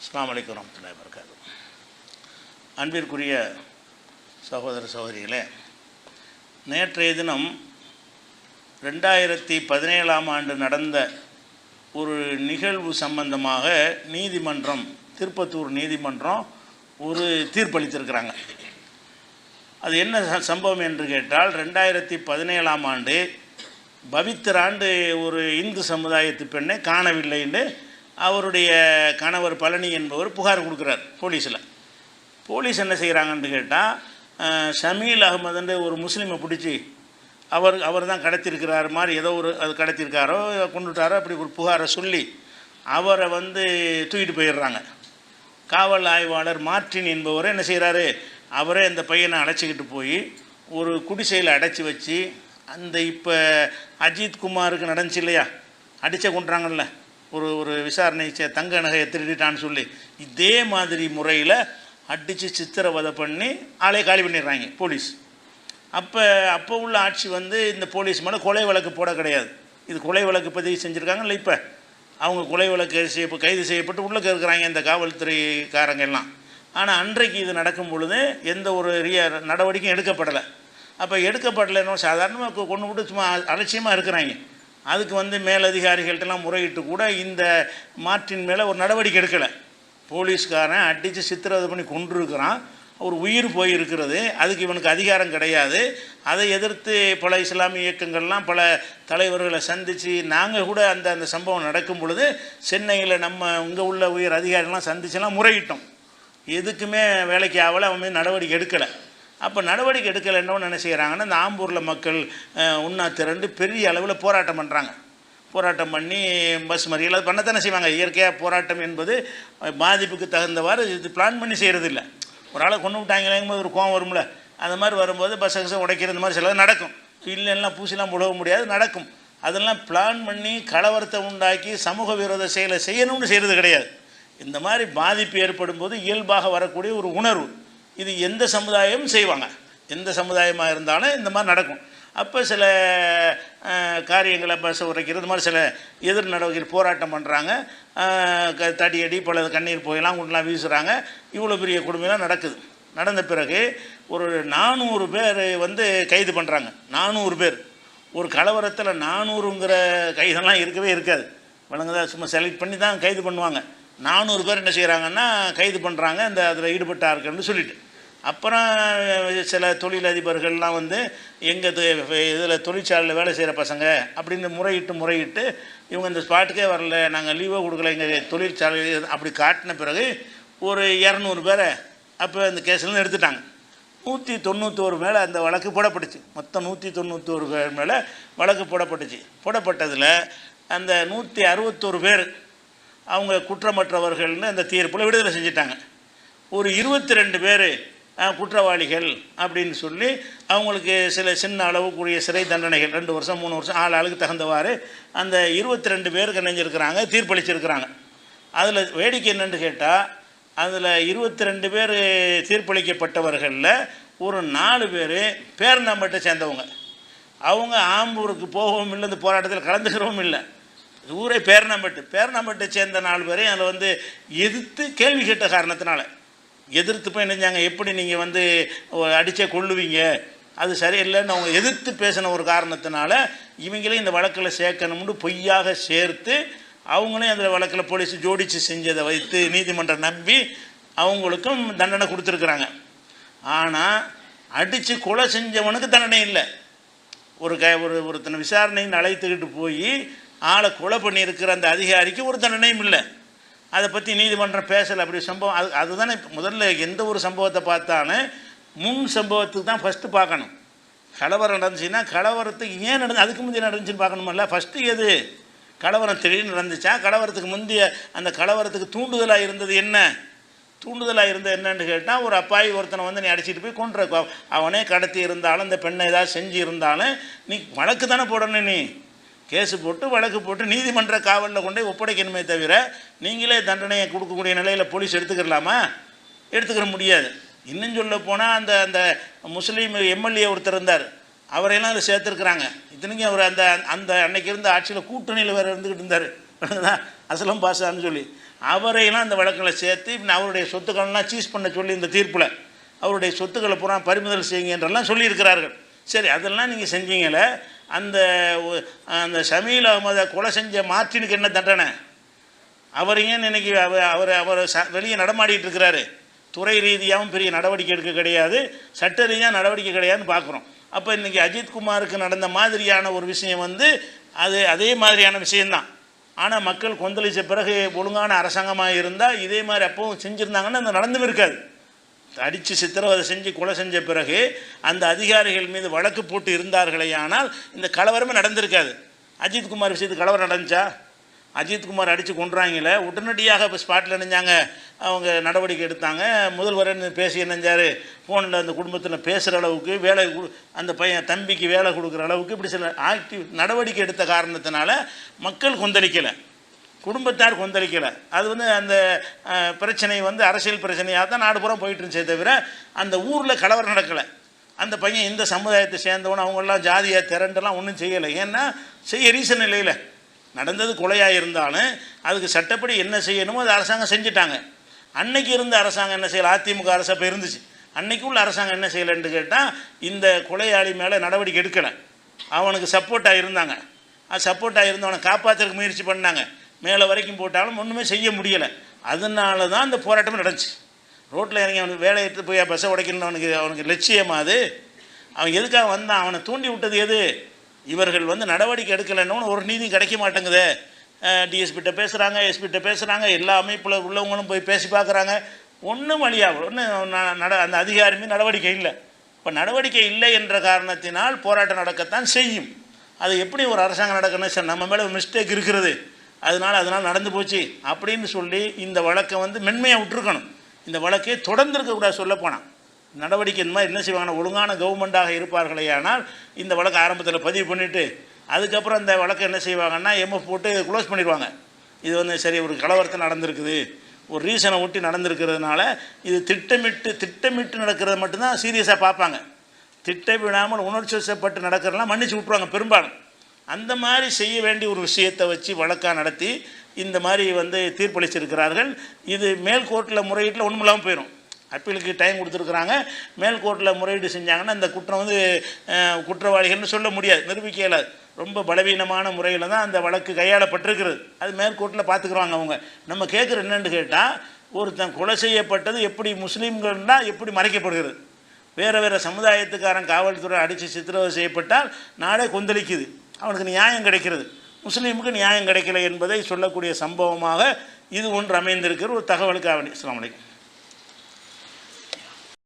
அஸ்லாம் அலைக்கும் வரமத்துல்லாஹி வபரகாத்து. அன்பிற்குரிய சகோதர சகோதரிகளே நேற்றைய தினம் ரெண்டாயிரத்தி பதினேழாம் ஆண்டு நடந்த ஒரு நிகழ்வு சம்பந்தமாக நீதிமன்றம் திருப்பத்தூர் நீதிமன்றம் ஒரு தீர்ப்பளித்திருக்கிறாங்க. அது என்ன சம்பவம் என்று கேட்டால் ரெண்டாயிரத்தி பதினேழாம் ஆண்டு பவித்திராண்டு ஒரு இந்து சமுதாயத்து பெண்ணை காணவில்லைன்னு அவருடைய கணவர் பழனி என்பவர் புகார் கொடுக்குறார் போலீஸில். போலீஸ் என்ன செய்கிறாங்கன்னு கேட்டால் ஷமீல் அகமதுன்ற ஒரு முஸ்லீமை பிடிச்சி அவர் அவர் தான் கடத்திருக்கிறார் மாதிரி ஏதோ ஒரு அது கடத்திருக்காரோ கொண்டுட்டாரோ அப்படி ஒரு புகாரை சொல்லி அவரை வந்து தூக்கிட்டு போயிடுறாங்க. காவல் ஆய்வாளர் மார்ட்டின் என்பவரை என்ன செய்கிறாரு அவரே அந்த பையனை அழைச்சிக்கிட்டு போய் ஒரு குடிசையில் அடைச்சி வச்சு அந்த இப்போ அஜித் குமாருக்கு நடந்துச்சு இல்லையா? அடித்த கொண்டுறாங்கல்ல ஒரு ஒரு விசாரணை செ- தங்க நகையை திருடிட்டான்னு சொல்லி இதே மாதிரி முறையில் அடித்து சித்திரவதை பண்ணி ஆளே காலி பண்ணிடுறாங்க போலீஸ். அப்போ அப்போ உள்ள ஆட்சி வந்து இந்த போலீஸ் மேலே கொலை வழக்கு போட கிடையாது. இது கொலை வழக்கு பதிவு செஞ்சுருக்காங்கல்ல இப்போ? அவங்க கொலை வழக்கு செய்ய கைது செய்யப்பட்டு உள்ளே இருக்கிறாங்க இந்த காவல்துறைக்காரங்க எல்லாம் ஆனால் அன்றைக்கு இது நடக்கும் பொழுது எந்த ஒரு ரிய நடவடிக்கையும் எடுக்கப்படலை. அப்போ எடுக்கப்படலைன்னு சாதாரணமாக கொண்டு விட்டு சும்மா அலட்சியமாக இருக்கிறாங்க. அதுக்கு வந்து மேலதிகாரிகள்ட்டெல்லாம் முறையிட்டு கூட இந்த மாற்றின் மேலே ஒரு நடவடிக்கை எடுக்கலை. போலீஸ்காரன் அடித்து சித்திரவதை பண்ணி கொண்டிருக்கிறான் ஒரு உயிர் போயிருக்கிறது. அதுக்கு இவனுக்கு அதிகாரம் கிடையாது. அதை எதிர்த்து பல இஸ்லாமிய இயக்கங்கள்லாம் பல தலைவர்களை சந்தித்து நாங்கள் கூட அந்த அந்த சம்பவம் நடக்கும் பொழுது சென்னையில் நம்ம இங்கே உள்ள உயர் அதிகாரிகள்லாம் சந்திச்செல்லாம் முறையிட்டோம். எதுக்குமே வேலைக்கு ஆகலை. அவன் மீது நடவடிக்கை எடுக்கலை. அப்போ நடவடிக்கை எடுக்கலைன்னு என்ன செய்கிறாங்கன்னா இந்த ஆம்பூரில் மக்கள் உண்ணா திரண்டு பெரிய அளவில் போராட்டம் பண்ணுறாங்க போராட்டம் பண்ணி பஸ் மறியல் அது பண்ணத்தானே செய்வாங்க. இயற்கையாக போராட்டம் என்பது பாதிப்புக்கு தகுந்தவாறு இது பிளான் பண்ணி செய்கிறது இல்லை ஒரு ஆளை கொண்டு விட்டாங்களேங்கும்போது ஒரு கோவம் வரும்ல. அந்த மாதிரி வரும்போது பஸ் கசை உடைக்கிற இந்த மாதிரி சிலது நடக்கும். இல்லைன்னா பூசிலாம் முழக முடியாது நடக்கும். அதெல்லாம் பிளான் பண்ணி கலவரத்தை உண்டாக்கி சமூக விரோத செயலை செய்யணும்னு செய்கிறது கிடையாது. இந்த மாதிரி பாதிப்பு ஏற்படும் போது இயல்பாக வரக்கூடிய ஒரு உணர்வு. இது எந்த சமுதாயமும் செய்வாங்க? எந்த சமுதாயமாக இருந்தாலும் இந்த மாதிரி நடக்கும். அப்போ சில காரியங்களை பஸ் உரைக்கிறது இது மாதிரி சில எதிர் நடவடிக்கை போராட்டம் பண்ணுறாங்க தடி அடி பல கண்ணீர் போயெல்லாம் கொண்டுலாம் வீசுகிறாங்க இவ்வளோ பெரிய கொடுமைலாம் நடக்குது. நடந்த பிறகு ஒரு நானூறு பேர் வந்து கைது பண்ணுறாங்க நானூறு பேர். ஒரு கலவரத்தில் நானூறுங்கிற கைதெல்லாம் இருக்கவே இருக்காது. வழங்குதா சும்மா செலக்ட் பண்ணி தான் கைது பண்ணுவாங்க. நானூறு பேர் என்ன செய்கிறாங்கன்னா கைது பண்ணுறாங்க இந்த அதில் ஈடுபட்டாருக்குன்னு சொல்லிட்டு. அப்புறம் சில தொழிலதிபர்கள்லாம் வந்து எங்கள் இதில் தொழிற்சாலையில் வேலை செய்கிற பசங்க அப்படின்னு முறையிட்டு முறையிட்டு இவங்க இந்த ஸ்பாட்டுக்கே வரல நாங்கள் லீவோ கொடுக்கல எங்கள் தொழிற்சாலை அப்படி காட்டின பிறகு ஒரு இரநூறு பேரை அப்போ அந்த கேஸ்லேருந்து எடுத்துட்டாங்க. நூற்றி தொண்ணூற்றோரு மேலே அந்த வழக்கு போடப்பட்டுச்சு. மொத்தம் நூற்றி தொண்ணூத்தோரு பேர் மேலே வழக்கு போடப்பட்டுச்சு. போடப்பட்டதில் அந்த நூற்றி அறுபத்தோரு பேர் அவங்க குற்றமற்றவர்கள்னு அந்த தீர்ப்பில் விடுதலை செஞ்சிட்டாங்க. ஒரு இருபத்தி ரெண்டு பேர் குற்றவாளிகள் அப்படின்னு சொல்லி அவங்களுக்கு சில சின்ன அளவுக்குரிய சிறை தண்டனைகள் ரெண்டு வருஷம் மூணு வருஷம் ஆள் ஆளுக்கு தகுந்தவாறு அந்த இருபத்தி ரெண்டு பேருக்கு நினைஞ்சிருக்கிறாங்க தீர்ப்பளிச்சிருக்கிறாங்க. அதில் வேடிக்கை என்னென்னு கேட்டால் அதில் இருபத்தி ரெண்டு பேர் தீர்ப்பளிக்கப்பட்டவர்களில் ஒரு நாலு பேர் பேர்நம்பட்டை சேர்ந்தவங்க. அவங்க ஆம்பூருக்கு போகவும் இல்லை இந்த போராட்டத்தில் கலந்துக்கிறவும் இல்லை. ஊரே பேரணம்பட்டு பேரணம்பட்டை சேர்ந்த நாலு பேரையும் அதில் வந்து எதிர்த்து கேள்வி கேட்ட காரணத்தினால. எதிர்த்து போய் நினைஞ்சாங்க எப்படி நீங்கள் வந்து அடித்தே கொள்ளுவீங்க அது சரியில்லைன்னு அவங்க எதிர்த்து பேசின ஒரு காரணத்தினால இவங்களையும் இந்த வழக்கில் சேர்க்கணும்னு பொய்யாக சேர்த்து அவங்களையும் அந்த வழக்கில் போலீஸ் ஜோடித்து செஞ்சதை வைத்து நீதிமன்றம் நம்பி அவங்களுக்கும் தண்டனை கொடுத்துருக்குறாங்க. ஆனால் அடித்து கொலை செஞ்சவனுக்கு தண்டனை இல்லை. ஒரு க ஒரு ஒருத்தனை விசாரணைன்னு அழைத்துக்கிட்டு போய் ஆளை கொலை பண்ணியிருக்கிற அந்த அதிகாரிக்கு ஒரு தண்டனையும் இல்லை. அதை பற்றி நீதிமன்றம் பேசலை. அப்படி சம்பவம் அது அதுதானே முதல்ல எந்த ஒரு சம்பவத்தை பார்த்தாலும் முன் சம்பவத்துக்கு தான் ஃபஸ்ட்டு பார்க்கணும். கலவரம் நடந்துச்சுன்னா கலவரத்துக்கு ஏன் நடந்து அதுக்கு முந்தைய நடந்துச்சுன்னு பார்க்கணுமில்ல. ஃபஸ்ட்டு எது? கலவரம் திடீர்னு நடந்துச்சா? கலவரத்துக்கு முந்தைய அந்த கலவரத்துக்கு தூண்டுதலாக இருந்தது என்ன? தூண்டுதலாக இருந்தது என்னன்னு கேட்டால் ஒரு அப்பாவி ஒருத்தனை வந்து நீ அடிச்சிட்டு போய் கொண்டு அவனே கடத்தி இருந்தாலும் இந்த பெண்ணை ஏதாவது செஞ்சு இருந்தாலும் நீ வழக்கு தானே போடணும் நீ. கேஸு போட்டு வழக்கு போட்டு நீதிமன்ற காவலில் கொண்டு ஒப்படைக்கணுமே தவிர நீங்களே தண்டனையை கொடுக்கக்கூடிய நிலையில் போலீஸ் எடுத்துக்கிறலாமா எடுத்துக்கிற முடியாது. இன்னும் சொல்ல போனால் அந்த அந்த முஸ்லீம் எம்எல்ஏ ஒருத்தர் இருந்தார். அவரையெல்லாம் அதில் சேர்த்துருக்குறாங்க. இத்தனைக்கும் அவர் அந்த அந்த அன்னைக்கு இருந்த ஆட்சியில் கூட்டணியில் வேறு இருந்துக்கிட்டு இருந்தார். அசலம் பாசான்னு சொல்லி. அவரையெல்லாம் அந்த வழக்கில் சேர்த்து அவருடைய சொத்துக்கள்லாம் சீஸ் பண்ண சொல்லி இந்த தீர்ப்பில் அவருடைய சொத்துக்களை பூரா பறிமுதல் செய்யுங்க என்றெல்லாம் சொல்லியிருக்கிறார்கள். சரி அதெல்லாம் நீங்கள் செஞ்சீங்களே அந்த அந்த ஷமீல் அகமதை கொலை செஞ்ச மார்ட்டினுக்கு என்ன தண்டனை? அவர் ஏன் இன்னைக்கு அவர் அவர் அவர் ச வெளியே நடமாடிட்டு இருக்கிறாரு? துறை ரீதியாகவும் பெரிய நடவடிக்கை எடுக்க கிடையாது. சட்ட ரீதியாக நடவடிக்கை கிடையாதுன்னு பார்க்குறோம். அப்போ இன்றைக்கி அஜித்குமாருக்கு நடந்த மாதிரியான ஒரு விஷயம் வந்து அது அதே மாதிரியான விஷயந்தான் ஆனால் மக்கள் கொந்தளித்த பிறகு ஒழுங்கான அரசாங்கமாக இருந்தால் இதே மாதிரி அப்பவும் செஞ்சுருந்தாங்கன்னா அந்த நடந்தும் இருக்காது. அடித்து சித்திரவதை செஞ்சு கொலை செஞ்ச பிறகு அந்த அதிகாரிகள் மீது வழக்கு போட்டு இருந்தார்களே ஆனால் இந்த கலவரமே நடந்திருக்காது. அஜித்குமார் விஷயத்துக்கு கலவரம் நடந்துச்சா? அஜித்குமார் அடித்து கொன்றாங்களே உடனடியாக இப்போ ஸ்பாட்டில் நினைஞ்சாங்க அவங்க நடவடிக்கை எடுத்தாங்க. முதல்வர் பேசி நினைஞ்சார் ஃபோனில் அந்த குடும்பத்தில் பேசுகிற அளவுக்கு வேலை கொடு- அந்த பையன் தம்பிக்கு வேலை கொடுக்குற அளவுக்கு இப்படி சில ஆக்டிவ் நடவடிக்கை எடுத்த காரணத்தினால மக்கள் கொந்தளிக்கலை. குடும்பத்தார் கொந்தளிக்கலை. அது வந்து அந்த பிரச்சனை வந்து அரசியல் பிரச்சனையாக தான் நாடு புறம் போயிட்டு இருந்துச்சே தவிர அந்த ஊரில் கலவரம் நடக்கலை. அந்த பையன் இந்த சமுதாயத்தை சேர்ந்தவன் அவங்களாம் ஜாதியாக திரண்டெல்லாம் ஒன்றும் செய்யலை. ஏன்னா செய்ய ரீசன் இல்லையில. நடந்தது கொலையாக இருந்தாலும் அதுக்கு சட்டப்படி என்ன செய்யணுமோ அது அரசாங்கம் செஞ்சுட்டாங்க. அன்னைக்கு இருந்த அரசாங்கம் என்ன செய்யலை? அதிமுக அரசு அப்போ இருந்துச்சு. அன்னைக்கு உள்ள அரசாங்கம் என்ன செய்யலைன்னு கேட்டால் இந்த கொலையாளி மேலே நடவடிக்கை எடுக்கலை. அவனுக்கு சப்போர்ட்டாக இருந்தாங்க. அது சப்போர்ட்டாக இருந்தவனை காப்பாற்றுறதுக்கு முயற்சி பண்ணாங்க. மேலே வரைக்கும் போட்டாலும் ஒன்றுமே செய்ய முடியலை. அதனால தான் அந்த போராட்டம் நடந்துச்சு. ரோட்டில் இறங்கி அவனுக்கு வேலை எடுத்து போய் பஸ்ஸை உடைக்கணும்னு அவனுக்கு அவனுக்கு லட்சியமா அது? அவன் எதுக்காக வந்தான்? அவனை தூண்டி விட்டது எது? இவர்கள் வந்து நடவடிக்கை எடுக்கலைன்னு ஒரு நீதி கிடைக்க மாட்டேங்குதே. டிஎஸ்பிட்ட பேசுகிறாங்க எஸ்பிட்ட பேசுகிறாங்க எல்லா அமைப்பில் உள்ளவங்களும் போய் பேசி பார்க்குறாங்க. ஒன்றும் வழியாக ஒன்றும் நட அந்த அதிகாரமே நடவடிக்கை இல்லை. இப்போ நடவடிக்கை இல்லை என்ற காரணத்தினால் போராட்டம் நடக்கத்தான் செய்யும். அது எப்படி ஒரு அரசாங்கம் நடக்கணும்? சார் நம்ம மேலே மிஸ்டேக் இருக்கிறது. அதனால் அதனால் நடந்து போச்சு அப்படின்னு சொல்லி இந்த வழக்கை வந்து மென்மையாக விட்டுருக்கணும். இந்த வழக்கே தொடர்ந்துருக்கக்கூடாது சொல்லப்போனால் நடவடிக்கை இந்த மாதிரி என்ன செய்வாங்கன்னா ஒழுங்கான கவர்மெண்ட்டாக இருப்பார்களே ஆனால் இந்த வழக்கை ஆரம்பத்தில் பதிவு பண்ணிவிட்டு அதுக்கப்புறம் இந்த வழக்கை என்ன செய்வாங்கன்னா எம்எஃப் போட்டு க்ளோஸ் பண்ணிடுவாங்க. இது வந்து சரி ஒரு கலவரத்தை நடந்திருக்குது. ஒரு ரீசனை ஒட்டி நடந்திருக்கிறதுனால இது திட்டமிட்டு திட்டமிட்டு நடக்கிறத மட்டும்தான் சீரியஸாக பார்ப்பாங்க. திட்டமிடாமல் உணர்ச்சி வசப்பட்டு நடக்கிறதெல்லாம் மன்னிச்சு விட்ருவாங்க பெரும்பாலும். அந்த மாதிரி செய்ய வேண்டிய ஒரு விஷயத்தை வச்சு வழக்காக நடத்தி இந்த மாதிரி வந்து தீர்ப்பளிச்சிருக்கிறார்கள். இது மேல் கோர்ட்டில் முறையீட்டில் ஒன்றும் இல்லாமல் போயிடும் அப்பீலுக்கு டைம் கொடுத்துருக்குறாங்க. மேல் கோர்ட்டில் முறையீடு செஞ்சாங்கன்னா இந்த குற்றம் வந்து குற்றவாளிகள்னு சொல்ல முடியாது. நிரூபிக்க இயலாது. ரொம்ப பலவீனமான முறையில் தான் அந்த வழக்கு கையாளப்பட்டிருக்கிறது. அது மேற்கோட்டில் பார்த்துக்குறாங்க அவங்க. நம்ம கேட்குற என்னென்னு கேட்டால் ஒருத்தன் கொலை செய்யப்பட்டது எப்படி முஸ்லீம்கள்னால் எப்படி மறைக்கப்படுகிறது? வேறு வேறு சமுதாயத்துக்காரன் காவல்துறை அடித்து சித்திரவதை செய்யப்பட்டால் நாடே கொந்தளிக்குது. அவனுக்கு நியாயம் கிடைக்கிறது. முஸ்லீமுக்கு நியாயம் கிடைக்கல என்பதை சொல்லக்கூடிய சம்பவமாக இது ஒன்று அமைந்திருக்கிற ஒரு தகவலுக்கு அவனி அஸ்ஸலாமு